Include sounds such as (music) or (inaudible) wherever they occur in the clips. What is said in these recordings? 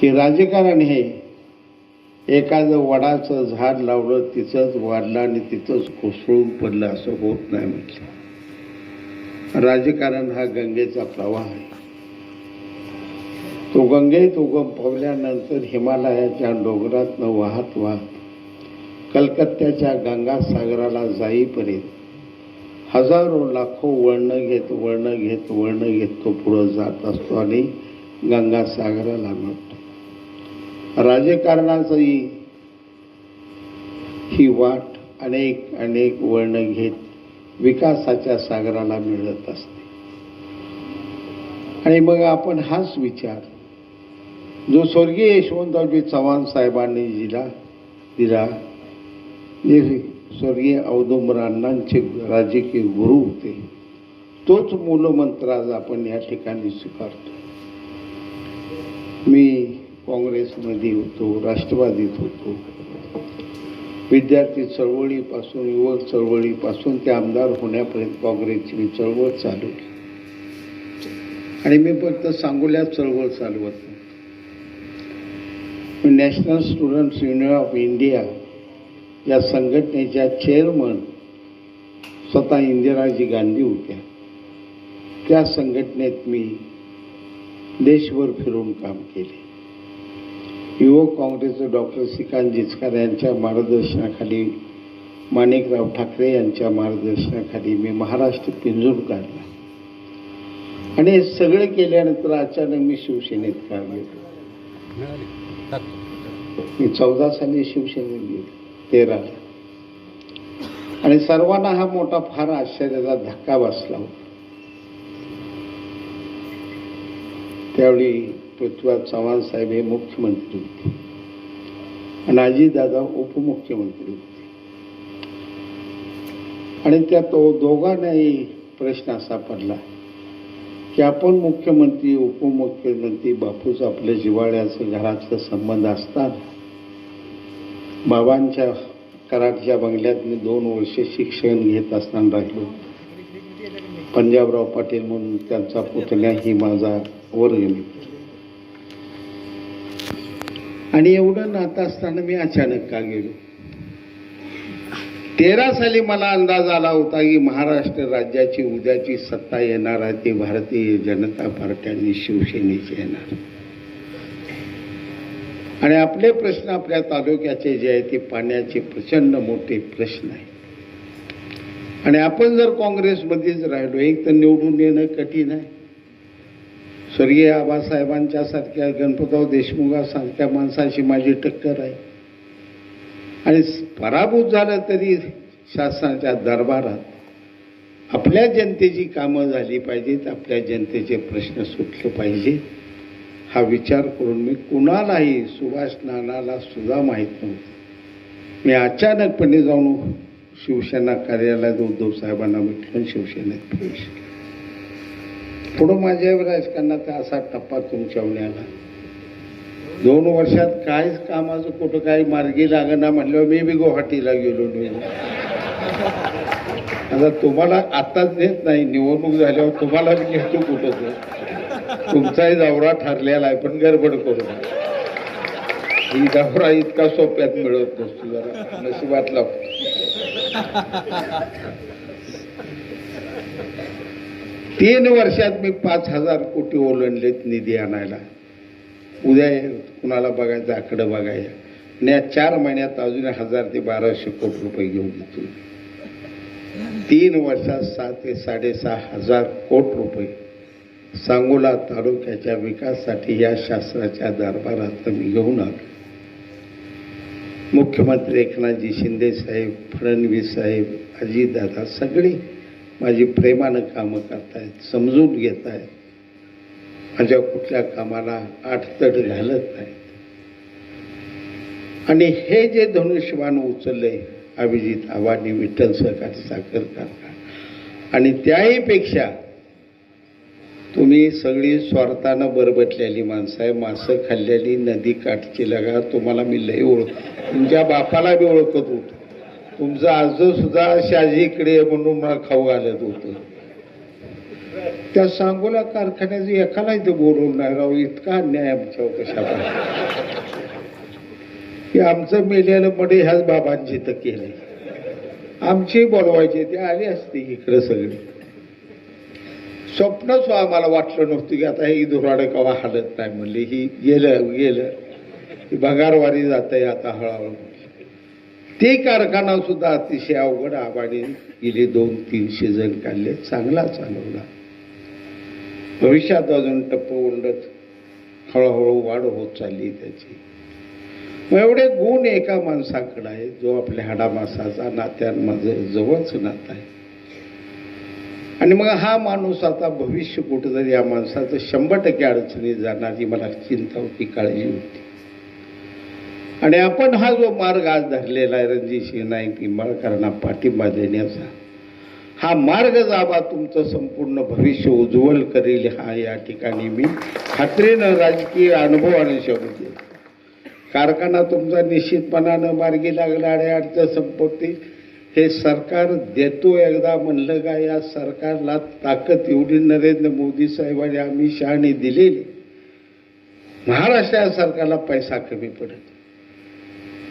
की राजकारण हे एखादं वडाचं झाड लावलं तिथंच वाढलं आणि तिथंच कोसळून पडलं असं होत नाही म्हटलं. राजकारण हा गंगेचा प्रवाह आहे. तो गंगेत उगम पावल्यानंतर हिमालयाच्या डोंगरातनं वाहत वाहत कलकत्त्याच्या गंगा सागराला जाईपर्यंत हजारो लाखो वळणं घेत वळणं घेत वळणं घेत तो पुढं जात असतो आणि गंगा सागराला राजकारणाचंही ही वाट अनेक अनेक वळणं घेत विकासाच्या सागराला मिळत असते. आणि मग आपण हाच विचार जो स्वर्गीय यशवंतरावजी चव्हाण साहेबांनी दिला दिला जे स्वर्गीय औदुंबर राजकीय गुरु होते तोच मूलमंत्र आज आपण या ठिकाणी स्वीकारतो. मी काँग्रेसमध्ये होतो राष्ट्रवादीत होतो. विद्यार्थी चळवळीपासून युवक चळवळीपासून ते आमदार होण्यापर्यंत काँग्रेसची मी चळवळ चालवली आणि मी फक्त सांगोल्यात चळवळ चालवत नाही. मी national students union of India या संघटनेच्या चेअरमन स्वतः इंदिराजी गांधी होत्या. त्या संघटनेत मी देशभर फिरून काम केले. युवक काँग्रेसचे डॉक्टर श्रीकांत जिचकार यांच्या मार्गदर्शनाखाली माणिकराव ठाकरे यांच्या मार्गदर्शनाखाली मी महाराष्ट्र पिंजून काढला. आणि हे सगळं केल्यानंतर अचानक मी शिवसेनेत काढले मी चौदा साली शिवसेनेत गेलो तेराला. आणि सर्वांना हा मोठा फार आश्चर्याचा धक्का बसला होता. त्यावेळी पृथ्वीराज चव्हाण साहेब हे मुख्यमंत्री होते. आणि अजितदादा उपमुख्यमंत्री होते. आणि त्या तो दोघांनाही प्रश्न असा पडला की आपण मुख्यमंत्री उपमुख्यमंत्री बापूच आपल्या जिवाळ्याचं घरातलं संबंध असताना बाबांच्या कराडच्या बंगल्यात मी दोन वर्ष शिक्षण घेत असताना राहिलो. पंजाबराव पाटील म्हणून त्यांचा पुतण्या ही माझा वर्ग मित्र आणि एवढं नातं असताना मी अचानक का गेलो? तेरा साली मला अंदाज आला होता की महाराष्ट्र राज्याची उद्याची सत्ता येणार आहे ती भारतीय जनता पार्टी आणि शिवसेनेची येणार. आणि आपले प्रश्न आपल्या तालुक्याचे जे आहे ते पाण्याचे प्रचंड मोठे प्रश्न आहे आणि आपण जर काँग्रेसमध्येच राहिलो एक तर निवडून येणं कठीण आहे. स्वर्गीय आबासाहेबांच्या सारख्या गणपतराव देशमुखासारख्या माणसाशी माझी टक्कर आहे. आणि पराभूत झालं तरी शासनाच्या दरबारात आपल्या जनतेची कामं झाली पाहिजेत आपल्या जनतेचे प्रश्न सुटले पाहिजे हा विचार करून मी कुणालाही सुभाष नानाला सुद्धा माहीत नव्हतं. मी अचानकपणे जाऊन शिवसेना कार्यालयात उद्धव साहेबांना भेटलं शिवसेनेत प्रवेश केला. पुढं माझ्या राजकारणाचा असा टप्पा तुमच्यावर आला दोन वर्षात काहीच कामाचं कुठं काही मार्गी लागणार म्हणल्यावर मी बी गुवाहाटीला गेलो नाही आता तुम्हाला आताच देत नाही निवडणूक झाल्यावर तुम्हाला मी घेतो कुठं तर. तुमचाही दौरा ठरलेला आहे पण गडबड करू नका. ही दौरा इतका सोप्यात मिळत नसतो जरा. नशिबात लागतो तीन वर्षात मी पाच हजार कोटी ओलांडलेत निधी आणायला. उद्या कुणाला बघायचं आकडं बघायचं. आणि या चार महिन्यात अजून हजार ते बाराशे कोटी रुपये घेऊन देतो तीन वर्षात सहा ते साडेसहा हजार कोटी रुपये. सांगोला तालुक्याच्या विकासासाठी या शास्त्राच्या दरबारात मी घेऊन आलो. मुख्यमंत्री एकनाथजी शिंदे साहेब फडणवीस साहेब अजितदादा सगळी माझी प्रेमानं कामं करतायत समजून घेत आहेत माझ्या कुठल्या कामाला आठतड घालत नाहीत. आणि हे जे धनुष्यबाण उचलले अभिजित आव्हानी विठ्ठल सहकारी साखर कारखाना. आणि त्याही पेक्षा तुम्ही सगळी स्वार्थानं बरबटलेली माणसं आहे मासं खाल्लेली नदी काठची लगा तुम्हाला मी लई ओळख तुमच्या बापाला बी ओळखत होतो. तुमचा आजो सुद्धा शाजीकडे म्हणून मला खाऊ घालत होतं. त्या सांगोला कारखान्याचं एकाला इथं बोलवून नाही राहू इतका अन्याय आमच्या कशा की आमचं मेलेलं मडे ह्याच बाबांची तर केले. आमचे बोलवायचे ते आले असते इकडे सगळे. स्वप्नच आम्हाला वाटलं नव्हतं की आता हे धुराडं कवा हालत नाही म्हणले. ही गेलं गेलं. ही भगारवारी जात आहे आता हळूहळू. ते कारखाना सुद्धा अतिशय अवघड आबाने गेले दोन तीन सीझन काढले. चांगला चालवला. भविष्यात अजून टप्प उंडत हळूहळू वाढ होत चालली त्याची. मग एवढे गुण एका माणसाकडे आहे जो आपल्या हाडामासाचा नात्यांमध्ये जवळच नाता आहे. आणि मग हा माणूस आता भविष्य कुठंतरी या माणसाचं शंभर टक्के अडचणीत जाणार ही मला चिंता होती काळजी होती. आणि आपण हा जो मार्ग आज धरलेला आहे रणजितसिंह नाईक निंबाळकरांना पाठिंबा देण्याचा हा मार्ग जावा तुमचं संपूर्ण भविष्य उज्ज्वल करेल हा या ठिकाणी मी खात्रीनं राजकीय अनुभवाने शब्द कारखाना तुमचा निश्चितपणानं मार्गी लागला आणि अडचण संपत्ती हे सरकार देतो एकदा म्हणलं का या सरकारला ताकद एवढी नरेंद्र मोदी साहेबांनी अमित शहाने दिलेली. महाराष्ट्र या सरकारला पैसा कमी पडत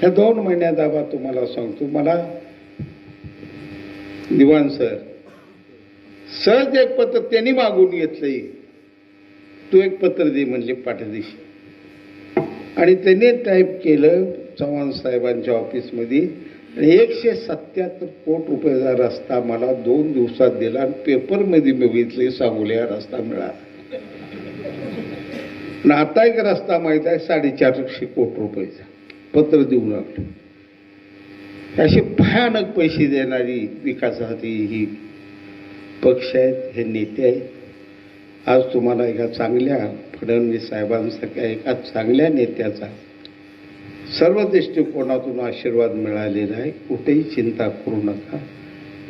ह्या दोन महिन्यात आबा तुम्हाला सांगतो. मला दिवाण सर सहज एक पत्र त्यांनी मागून घेतलंय. तू एक पत्र दे म्हणजे पाठदेशी. आणि त्यांनी टाईप केलं चव्हाण साहेबांच्या ऑफिसमध्ये आणि एकशे सत्याहत्तर कोट रुपयाचा रस्ता मला दोन दिवसात दिला आणि पेपरमध्ये बघितले सांगोल्या हा रस्ता मिळाला. आणि आता एक रस्ता माहीत आहे साडेचारशे कोट रुपयाचा. पत्र देऊ लागले असे भयानक पैसे देणारी विकासासाठी ही पक्ष आहेत हे नेते आहेत. आज तुम्हाला एका चांगल्या फडणवीस साहेबांसारख्या एका चांगल्या नेत्याचा सर्व दृष्टिकोनातून आशीर्वाद मिळालेला आहे. कुठेही चिंता करू नका.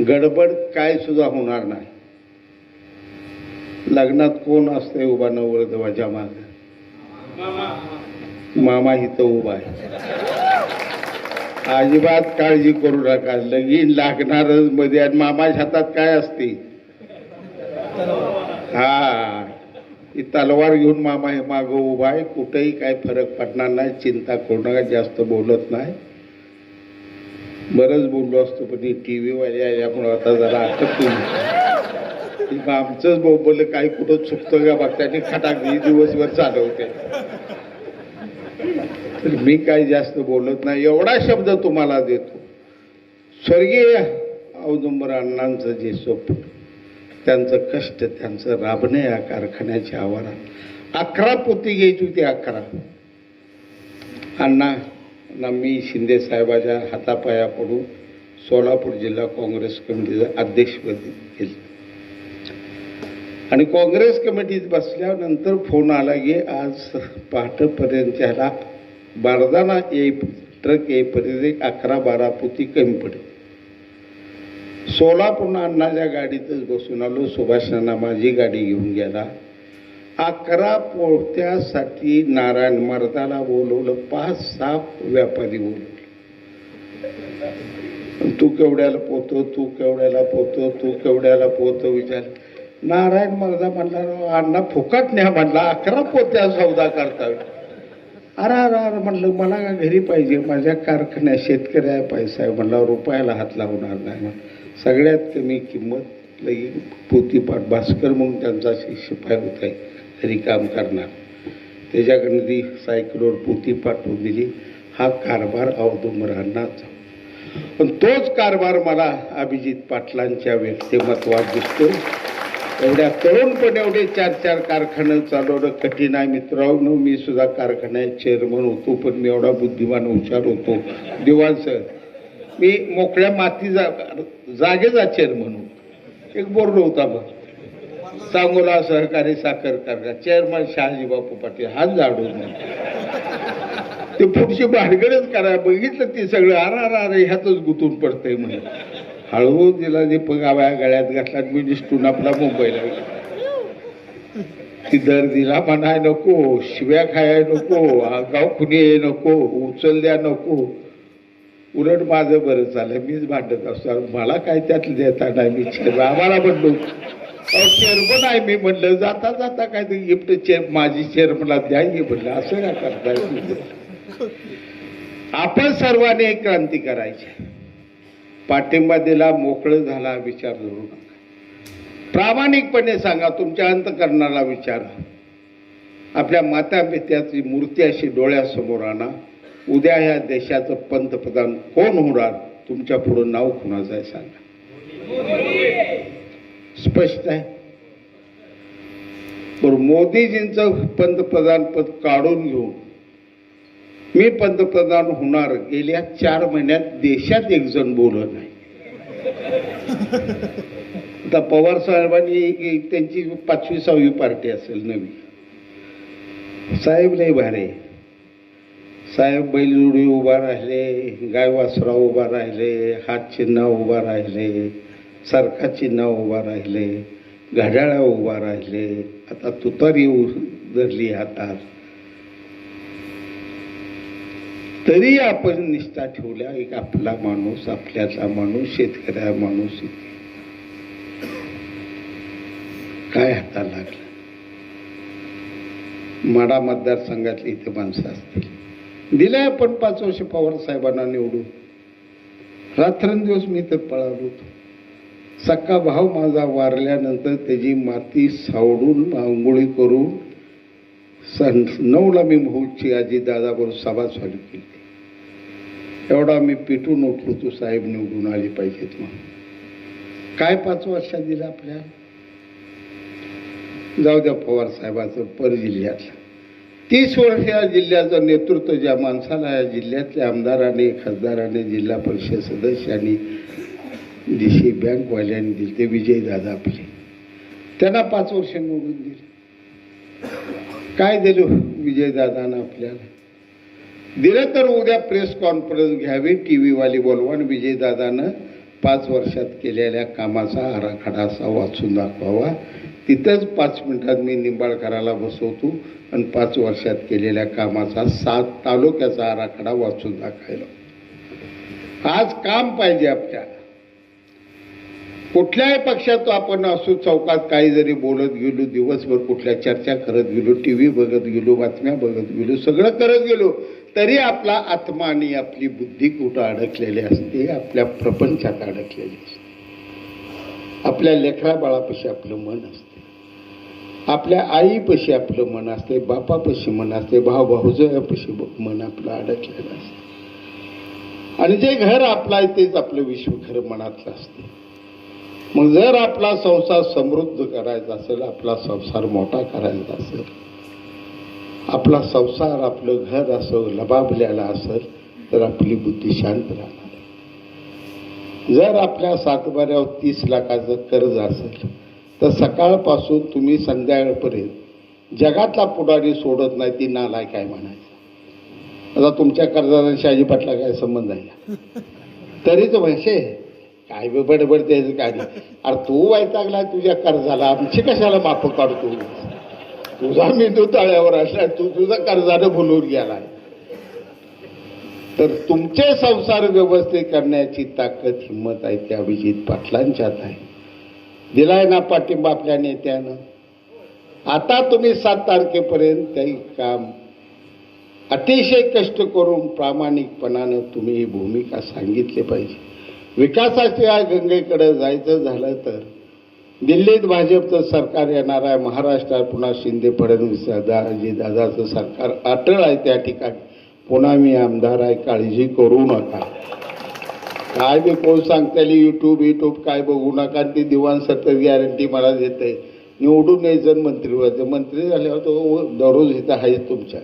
गडबड काय सुद्धा होणार नाही. लग्नात कोण असते उभा नवरदेवाच्या माग? मामा इथं उभा आहे. अजिबात काळजी करू नका. लगीन लागणारच मध्ये आणि मामाच्या हातात काय असते? हा. ही तलवार घेऊन मामा हे माग उभा आहे. कुठेही काय फरक पडणार नाही. चिंता करू नका. जास्त बोलत नाही. बरंच बोललो असतो पण ही टी व्हीवाले आल्यामुळं आता जरा आटकतो आमचंच बोबल काही कुठं चुकतं का बघ त्याने खटाक दिवसभर चालवते. तर मी काय जास्त बोलत नाही एवढा शब्द तुम्हाला देतो. स्वर्गीय औदुंबर अण्णांचं जे स्वप्न त्यांचं कष्ट त्यांचं राबणे या कारखान्याच्या आवारात. अकरा पोती घ्यायची होती अकरा. अण्णा ना मी शिंदे साहेबाच्या हातापाया पडून सोलापूर जिल्हा काँग्रेस कमिटीचं अध्यक्षपदी केलं आणि काँग्रेस कमिटीत बसल्यानंतर फोन आला की आज पहाटेपर्यंत ह्याला बारदाना येई ट्रक येईपर्यंत एक अकरा बारा पोती कमी पडली. सोलापूरनं अण्णाच्या गाडीतच बसून आलो. सुभाषांना माझी गाडी घेऊन गेला. अकरा पोत्यासाठी नारायण मर्दाला बोलवलं. पाच सहा व्यापारी बोलवले तू केवढ्याला पोहतो तू केवढ्याला पोहतो तू केवढ्याला पोहतो विचार. नारायण मर्दा म्हणला अण्णा फुकट न्या म्हणला अकरा पोत्या सौदा करता अरे अरे अरे म्हणलं मला का घरी पाहिजे माझ्या कारखान्यात शेतकऱ्या पैसा आहे. म्हटलं रुपयाला हात लावणार नाही. मग सगळ्यात कमी किंमत लगी पोतीपाठ भास्कर म्हणून त्यांचा शिपाई होता आहे घरी काम करणार. त्याच्याकडनं ती सायकलवर पोती पाठवून दिली. हा कारभार अवदुंबरांनाच पण तोच कारभार मला अभिजित पाटलांच्या व्यक्तिमत्वात दिसतो. एवढ्या तरुणपण एवढे चार चार कारखाने चालवणं कठीण आहे. मित्रांनो मी सुद्धा कारखान्यात चेअरमन होतो पण मी एवढा बुद्धिमान हुशार होतो. दिवाण सर मी मोकळ्या माती जा जागेचा चेअरमन होतो. एक बोर्ड होता मग सांगोला सहकारी साखर कारखाना चेअरमन शहाजी बापू पाटील हात जाडून ते पुढची भाडगडच करा बघितलं ते सगळं. अरा अरा अरे ह्यातच गुतून पडतंय म्हणे. हळूहळू तिला ते पगाव्या गळ्यात घातला मी निष्ठून आपला मुंबईला ती दर दिला म्हणाय नको शिव्या खाया नको गाव खुनी नको उचल द्या नको. उलट माझं बरं चाललं मीच भांडत असतो मला काय त्यातलं देता नाही मी आम्हाला म्हणलो. चेअरमन आहे मी म्हणलं जाता जाता काय ते गिफ्ट चेअर माझी चेअरमनला द्या हे म्हणलं असं का करताय आपण सर्वांनी एक क्रांती करायची. पाठिंबा दिला मोकळं झाला विचार धरू नका. प्रामाणिकपणे सांगा तुमच्या अंतकरणाला विचारा. आपल्या माता पित्याची मूर्ती अशी डोळ्यासमोर आणा. उद्या ह्या देशाचं पंतप्रधान कोण होणार तुमच्या पुढं नाव कुणाचं आहे सांगा. स्पष्ट आहे? तर मोदीजींचं पंतप्रधान पद काढून घेऊन मी पंतप्रधान होणार गेल्या चार महिन्यात देशात एक जण बोलत नाही. (laughs) आता पवार साहेबांनी एक- त्यांची पाचवी सहावी पार्टी असेल नवी. साहेब लय भारे. साहेब बैलजोडी उभा राहिले गाय वासरा उभा राहिले हात चिन्ह उभा राहिले सरका चिन्ह उभा राहिले घड्याळा उभा राहिले. आता तुतारी धरली हातात. तरी आपण निष्ठा ठेवल्या एक आपला माणूस आपल्याचा माणूस शेतकऱ्या माणूस. काय हाताला लागला? माडा मतदारसंघातली इथे माणसं असतील. दिलंय आपण पाच वर्ष पवार साहेबांना निवडू रात्रंदिवस मी तर पळालो सक्का भाव माझा वारल्यानंतर त्याची माती सावडून आंघोळी करून सन नऊला मी भाऊची आजी दादाबरोबर सभा चालू केली. एवढा मी पिटून उठलो तू साहेब निवडून आली पाहिजेत मग काय पाच वर्षात दिलं आपल्या जाऊ द्या पवार साहेबाचं पर जिल्ह्यातलं. तीस वर्ष या जिल्ह्याचं नेतृत्व ज्या माणसाला या जिल्ह्यातल्या आमदाराने खासदाराने जिल्हा परिषद सदस्यांनी डी सी बँकवाल्यांनी दिले ते विजय दादा आपले. त्यांना पाच वर्ष निवडून दिले. काय दिलं विजय दादानं आपल्याला? दिलं तर उद्या प्रेस कॉन्फरन्स घ्यावी टी व्हीवाली बोलवा विजयदादानं पाच वर्षात केलेल्या कामाचा आराखडा असा वाचून दाखवावा. तिथंच पाच मिनिटात मी निंबाळकराला बसवतो आणि पाच वर्षात केलेल्या कामाचा सात तालुक्याचा आराखडा वाचून दाखवायला आज काम पाहिजे आपल्याला. कुठल्याही पक्षात आपण असू चौकात काही जरी बोलत गेलो दिवसभर कुठल्या चर्चा करत गेलो टी व्ही बघत गेलो बातम्या बघत गेलो सगळं करत गेलो तरी आपला आत्मा आणि आपली बुद्धी कुठं अडकलेली असते आपल्या प्रपंचात अडकलेली असते. आपल्या लेकरा बाळापाशी आपलं मन असते. आपल्या आईपाशी आपलं मन असते बापापाशी मन असते भाव भाऊजयापाशी मन आपलं अडकलेलं असते. आणि जे घर आपलं आहे तेच आपलं विश्वघर मनातलं असते. मग जर आपला संसार समृद्ध करायचा असेल आपला संसार मोठा करायचा असेल आपला संसार आपलं घर असं लबाबलेला असेल तर आपली बुद्धी शांत राहणार. जर आपल्या सातबाऱ्यावर तीस लाखाचं कर्ज असेल तर सकाळपासून तुम्ही संध्याकाळपर्यंत जगातला पुढारी सोडत नाही ती नालाय काय म्हणायचं? आता तुमच्या कर्जाचा शहाजी पाटला काय संबंध आहे? तरीच म्हणशे काय बी बडबड द्यायचं काय नाही. अरे तू वैतागला तुझ्या कर्जाला आमची कशाला माफ काढतो? तुझा मेंदू तळ्यावर असला तू तुझा कर्जानं भुलून गेलाय. तर तुमचे संसार व्यवस्थित करण्याची ताकद हिंमत आहे त्या अभिजित पाटलांच्यात आहे. दिलाय ना पाठिंबा आपल्या नेत्यानं? आता तुम्ही सात तारखेपर्यंत काही काम अतिशय कष्ट करून प्रामाणिकपणानं तुम्ही ही भूमिका सांगितली पाहिजे. विकासाशिवाय गंगेकडे जायचं झालं तर दिल्लीत भाजपचं सरकार येणार आहे. महाराष्ट्रात पुन्हा शिंदे फडणवीस दादाजी दादाचं सरकार अटळ आहे त्या ठिकाणी. पुन्हा मी आमदार आहे काळजी करू नका. काय बी कोण सांगता येईल? युट्यूब युट्यूब काय बघू नका. ती दिवाण सत्तर गॅरंटी मला देते. निवडून यायचं मंत्री व्हायचं. मंत्री झाल्यावर तो दररोज इथं आहेच तुमच्या.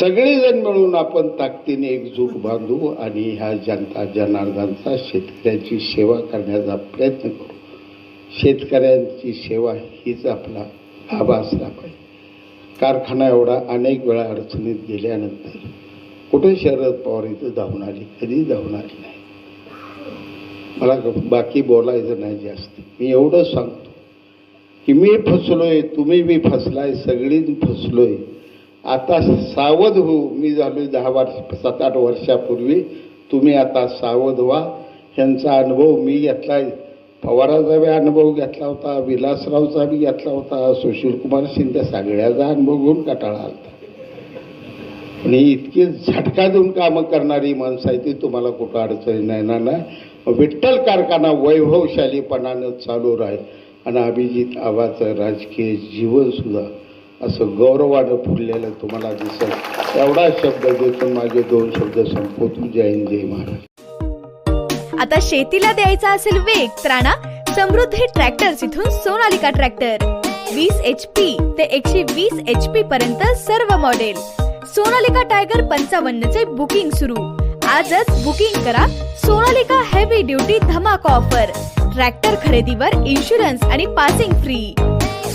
सगळेजण मिळून आपण ताकदीने एकजूट बांधू आणि ह्या जनता जनार्दनचा शेतकऱ्यांची सेवा करण्याचा प्रयत्न करू. शेतकऱ्यांची सेवा हीच आपला आभा असला पाहिजे. कारखाना एवढा अनेक वेळा अडचणीत गेल्यानंतर कुठे शरद पवार इथं धावून आली कधी धावणार आली नाही. मला बाकी बोलायचं नाही जास्त. मी एवढं सांगतो की मी फसलोय तुम्ही बी फसलाय सगळीच फसलोय. आता सावध हो मी झालोय दहा वर्ष सात आठ वर्षापूर्वी तुम्ही आता सावध व्हा. ह्यांचा अनुभव मी घेतला पवाराचा बी अनुभव घेतला होता विलासरावचा बी घेतला होता सुशीलकुमार शिंदे सगळ्याचा अनुभव घेऊन कटाळा आला आणि इतकी झटका देऊन कामं करणारी माणसं आहे ती तुम्हाला कुठं अडचणी नाही ना विठ्ठल कारखाना वैभवशालीपणानं चालू राहील. आणि अभिजित आबाचं राजकीय जीवनसुद्धा असं गौरवानं फुललेलं तुम्हाला दिसत. एवढा शब्द देतो माझे दोन शब्द संपवतो. जय हिंद जय महाराज आता शेतीला द्यायचा असेल वेग त्राणा समृद्धी ट्रॅक्टर्स इथून सोनालिका ट्रॅक्टर. वीस एच पी ते एकशे वीस एच पी पर्यंत सर्व मॉडेल सोनालिका टायगर पंचावन्न चे बुकिंग सुरू. आजच बुकिंग करा सोनालिका हेवी ड्युटी धमाका ऑफर ट्रॅक्टर खरेदीवर इन्शुरन्स आणि पासिंग फ्री